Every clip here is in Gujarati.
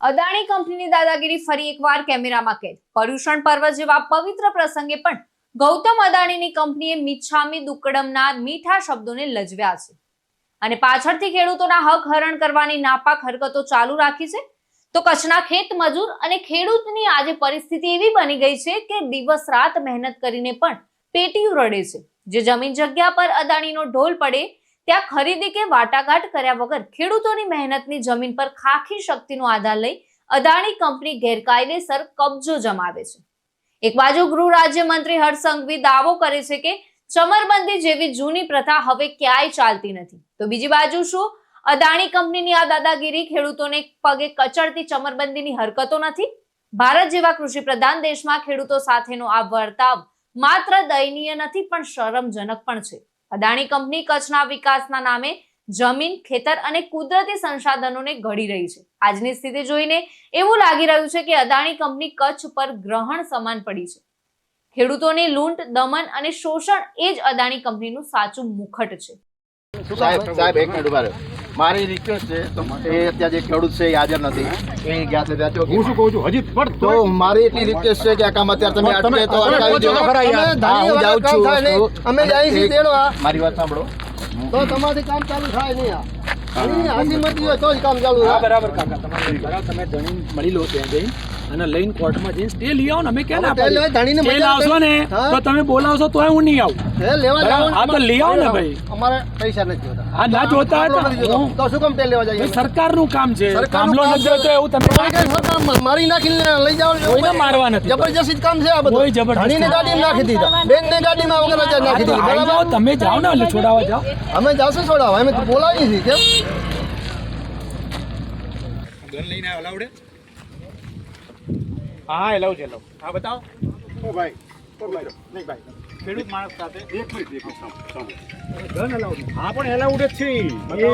અદાણી કંપનીની દાદાગીરી ફરી એકવાર કેમેરામાં કેદ. પર્યુષણ પર્વ જેવા પવિત્ર પ્રસંગે પણ ગૌતમ અદાણીની કંપનીએ મિચ્છામી દુક્કડમના મીઠા શબ્દોને લજવ્યા છે. અને પાછળથી ખેડૂતોના હક હરણ કરવાની નાપાક હરકતો ચાલુ રાખી છે. તો કચ્છના ખેત મજૂર અને ખેડૂતની આજે પરિસ્થિતિ એવી બની ગઈ છે કે દિવસ રાત મહેનત કરીને પણ પેટીયું રડે છે. જે જમીન જગ્યા પર અદાણીનો ઢોલ પડે ત્યાં ખરીદી કે વાટાઘાટ કર્યા વગર ખેડૂતોની મહેનતની જમીન પર ખાખી શક્તિનો આધાર લઈ અદાણી કંપની ગેરકાયદેસર કબજો જમાવે છે. એક બાજુ ગૃહ રાજ્યમંત્રી હર્ષ દાવો કરે છે કે ચમરબંધી જેવી જૂની પ્રથા હવે ક્યાંય ચાલતી નથી. તો બીજી બાજુ શું? અદાણી કંપનીની આ દાદાગીરી ખેડૂતોને પગે કચડતી ચમરબંધીની હરકતો નથી? ભારત જેવા કૃષિ પ્રધાન દેશમાં ખેડૂતો સાથેનો આ વર્તાવ માત્ર દયનીય નથી પણ શરમજનક પણ છે. અદાણી કંપની કચ્છના વિકાસના નામે જમીન, ખેતર અને કુદરતી સંસાધનોને ઘડી રહી છે. આજની સ્થિતિ જોઈને એવું લાગી રહ્યું છે કે અદાણી કંપની કચ્છ પર ગ્રહણ સમાન પડી છે. ખેડૂતોની લૂંટ, દમન અને શોષણ એ જ અદાણી કંપનીનું સાચું મુખટ છે. સાહેબ સાહેબ, એક મિનિટ ઊભા રહો. મારી રિક્વેસ્ટ છે તો એ અત્યારે જે ખેડૂત છે એ હાજર નથી. એ ગયા છે ત્યાં હું શું કહું છું? હજી પણ તો મારી એટલી રિક્વેસ્ટ છે કે આ કામ અત્યારે તમે અટકે તો અટકાવી દો. ખરા યાર. અમે હું જાઉં છું. અમે જાય છીએ એક- તેડવા. મારી વાત સાંભળો. તો તમારી કામ ચાલુ થાય નહીં આ. હાજી મતી હોય તો જ કામ ચાલુ થાય. બરાબર કાકા તમારે તમે ધણી મળી લો ત્યાં જઈને. અને લઈને કોર્ટમાં જઈને સ્ટે લઈ આવો ને. અમે ક્યાં ના પાડીએ? સ્ટે લાવશો ને તો તમે બોલાવશો તોય હું નહીં આવું. હે, તો લઈ આવો ને ભાઈ. અમારે પૈસા નથી જોતા. હા ના જોતા જોતો. તો શું કામ તેલ લેવા જઈએ? સરકારનું કામ છે. કામલો કામ નથી જોઈતો એવું તમે મારી નાખીને લઈ જાવ કોઈને મારવા નથી. જબરજસ્તી કામ છે આ બધું. કોઈ જબરજસ્તી ધણીની ગાડીમાં નાખી દીધા. બેનની ગાડીમાં વગર જ નાખી દીધી. બરાબર? તમે જાઓ ને એટલે છોડાવવા જાઓ. અમે જાશું છોડાવવા અમે બોલાવી છીએ કેમ? હા એ લઉં છે લઉં હા બતાવો. ઓ ભાઈ ઓ ભાઈ નહીં ભાઈ ખેડૂત માણસ સાથે. એક મિનિટ એક મિનિટ હા પણ એલાઉડ જ છે. એ-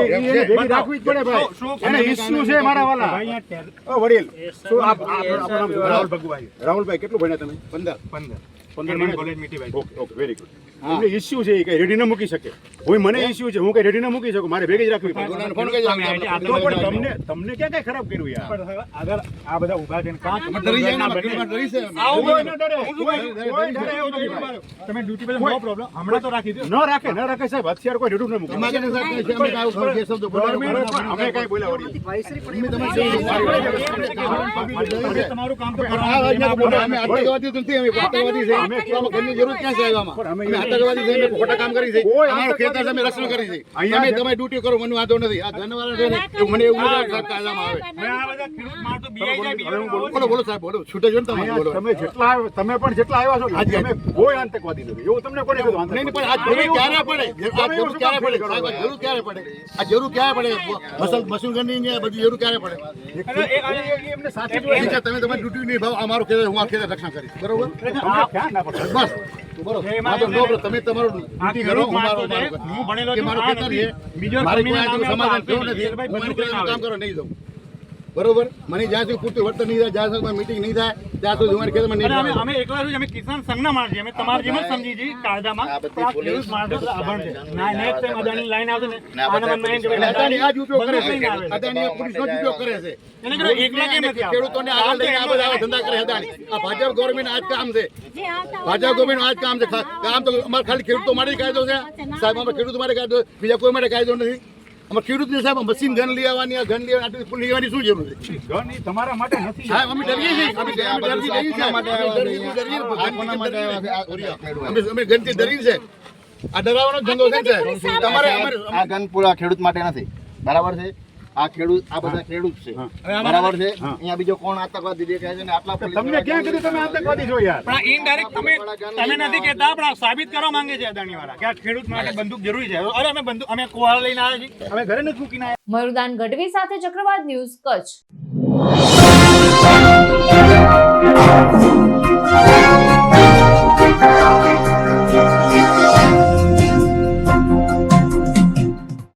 એ ભેગી રાખવી જ પડે ભાઈ. એને issue છે મારા વાલા. ઓ વડીલ શું આપ આપ- આપણું નામ રાહુલ ભગુભાઈ રાહુલભાઈ કેટલું ભણ્યા તમે? પંદર. પંદર. પંદર college Mithibai okay okay very good એમને ઇસ્યુ છે એ કઈ રેડી ન મૂકી શકે. હું મને ઇસ્યુ છે હું કઈ રેડી ન મૂકી શકું મારે ભેગી જ રાખવી પડે. ફોન કરી પણ તમને તમને ક્યાં કઈ ખરાબ કર્યું યાર? અગર આ બધા ઊભા થઈને કાંચ ડરી જાય ને, ડરી. છે. કોઈ. કોઈ. તમે ડ્યુટી પર નો પ્રોબ્લેમ હમણાં તો રાખી દો. ન રાખે ન રાખે સાહેબ. અત્યારે કોઈ રેડું ન મૂકે. અમે કઈ શબ્દો બોલાવો. અમે કઈ બોલ્યા વળી. તમારું કામ તો. અમે આતંકવાદી નથી, અમે આતંકવાદી છે. અમે ઘરની જરૂર ક્યાં છે. આવામાં? અમે અમે છે, અમે ખોટા કામ કરી છે. કોઈ ખેતર આતંકવાદી રક્ષણ કરી છે. અહીંયા તમે ડ્યુટી કરો, મને વાંધો નથી. આ ધનવાળા છે ને, મને એવું નથી કાયદામાં આવે. મેં આ બધા ખેડૂત માર તો બીઆઈ જાય, બીઆઈ બોલો, બોલો, બોલો, સાહેબ, બોલો. છૂટે જો ને તમારે, બોલો. તમે જેટલા તમે પણ જેટલા આવ્યા છો ને, તમે કોઈ આતંકવાદી નથી એવું તમને કોને નહીં, નહીં, પણ આ જરૂર ક્યારે પડે? આ તમે જરૂર ક્યારે પડે? સાહેબ, આ જરૂર ક્યારે પડે? આ જરૂર ક્યારે પડે? મસલ- મસૂરગંજની ને બધી જરૂર ક્યારે પડે? અને એ- અને એ- એમને સાથે જ ઠીક છે, તમે તમારી ડ્યુટી નિભાવો. અમારો મારું ખેતર, હું આ ખેતર રક્ષણ કરીશ. બરોબર? બસ. બરોબર. તો. તમે તમારો ડ્યુટી કરો, હું મારું-. હું ભણેલો છું, મારો ખેતર. છે. બીજો મારે કોઈ સમાધાન થયું નથી. હું. કામ કરવા નહીં દઉં. બરોબર? મને જ્યાં સુધી પૂરતું વર્તન નહીં થાય જ્યાં સુધી મીટિંગ નહીં થાય ત્યાં સુધી અમારે મારી ખેતરમાં નહીં અમે અમે એકલા છું અમે કિસાન સંઘના માણસ અમે તમારી જેમ જ સમજી છીએ કાયદામાં. ખેડૂત માણસો તો છે. ના નેક્સ્ટ ટાઈમ અદાણી લાઈન આવશે ને ને આના મનમાં એમ અદાણી આ જ ઉપયોગ કરે છે. અદાણી પોલીસ નો જ ઉપયોગ કરે છે. એને કીધું એકલા કેમ નથી ખેડૂતોને આગળ લઈને આ બધા ધંધા કરે અદાણી. આ ભાજપ ગવર્મેન્ટ આજ કામ છે. ભાજપ ગવર્મેન્ટ આજ કામ છે. કામ તો અમારે ખાલી ખેડૂતો માટે કાયદો છે. સાહેબ અમારે ખેડૂતો માટે કાયદો બીજા કોઈ માટે કાયદો નથી. અમારે ખેડૂતને સાહેબ મશીન ગન લઈ આવવાની આ ગન લઈ આવવાની આટલી ફૂલ લેવાની શું જરૂર છે? ઘર એ તમારા માટે નથી. સાહેબ અમે ડરીએ છીએ. અમે અમે ડરીએ છીએ. અમે ડરીએ અમે અમે ગનથી ડરીએ છે આ ડરાવવાનો ધંધો છે તમારે અમારે આ ગન પૂરા ખેડૂત માટે નથી. બરાબર છે? આ ખેડૂત આ બધા ખેડૂત છે. બરાબર છે? અહીંયા બીજો કોણ આતંકવાદી દેખાય છે ને આટલા તમને ક્યાં કીધું તમે આતંકવાદી છો યાર? પણ ઇનડાયરેક્ટ તમે તમે નથી કહેતા પણ સાબિત કરવા માંગે છે અદાણી વાળા કે આ ખેડૂત માટે બંદૂક જરૂરી છે. અરે અમે બંદૂક અમે કોહાળ લઈને આવ્યા છીએ અમે ઘરે નથી મૂકીને આવ્યા. મયુરદાન ગઢવી સાથે ચક્રવાત ન્યૂઝ કચ્છ.